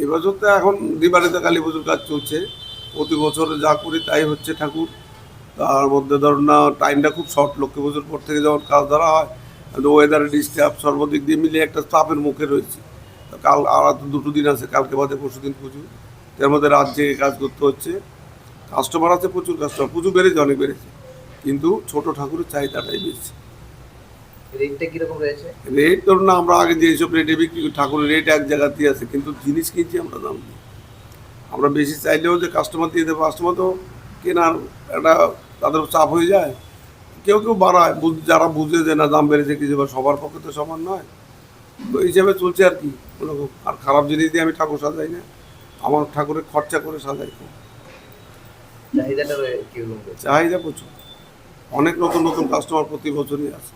এই বছর তো এখন দিবাড়িতে কালী পুজোর কাজ চলছে। প্রতি বছর যা করি তাই হচ্ছে ঠাকুর। তার মধ্যে ধরুন না টাইমটা খুব শর্ট লক্ষ্মী পুজোর পর থেকে যখন কাজ ধরা হয় ওয়েদারে ডিস্টার্ব সর্বদিক দিয়ে মিলিয়ে একটা চাপের মুখে রয়েছে। কাল, আর দুটো দিন আছে, কালকে বাদে পরশু দিন পুজো। তার মধ্যে রাত জেগে কাজ করতে হচ্ছে। কাস্টমার আছে প্রচুর কাস্টমার পুজো বেড়েছে, অনেক বেড়েছে। কিন্তু ছোট ঠাকুরের চাহিদাটাই বেশি। রেটটা কীরকম রয়েছে? রেট ধরুন না আমরা আগে যেসব রেটে বিক্রি করি। ঠাকুরের রেট এক জায়গাতেই আছে কিন্তু জিনিস কিনছি আমরা দাম দিই আমরা বেশি চাইলেও যে কাস্টমার দিয়ে দেবো কাস্টমার তো কেনার একটা তাদের চাপ হয়ে যায়। কেউ কেউ বাড়ায় যারা বুঝে যে না দাম বেড়েছে কিছু বা সবার পক্ষে তো সমান নয়। তো হিসাবে চলছে আর কি ওরকম আর খারাপ জিনিস দিয়ে আমি ঠাকুর সাজাই না আমার ঠাকুরের খরচা করে সাজাই। চাহিদাটা চাহিদা প্রচুর। অনেক নতুন নতুন কাস্টমার প্রতি বছরই আসে।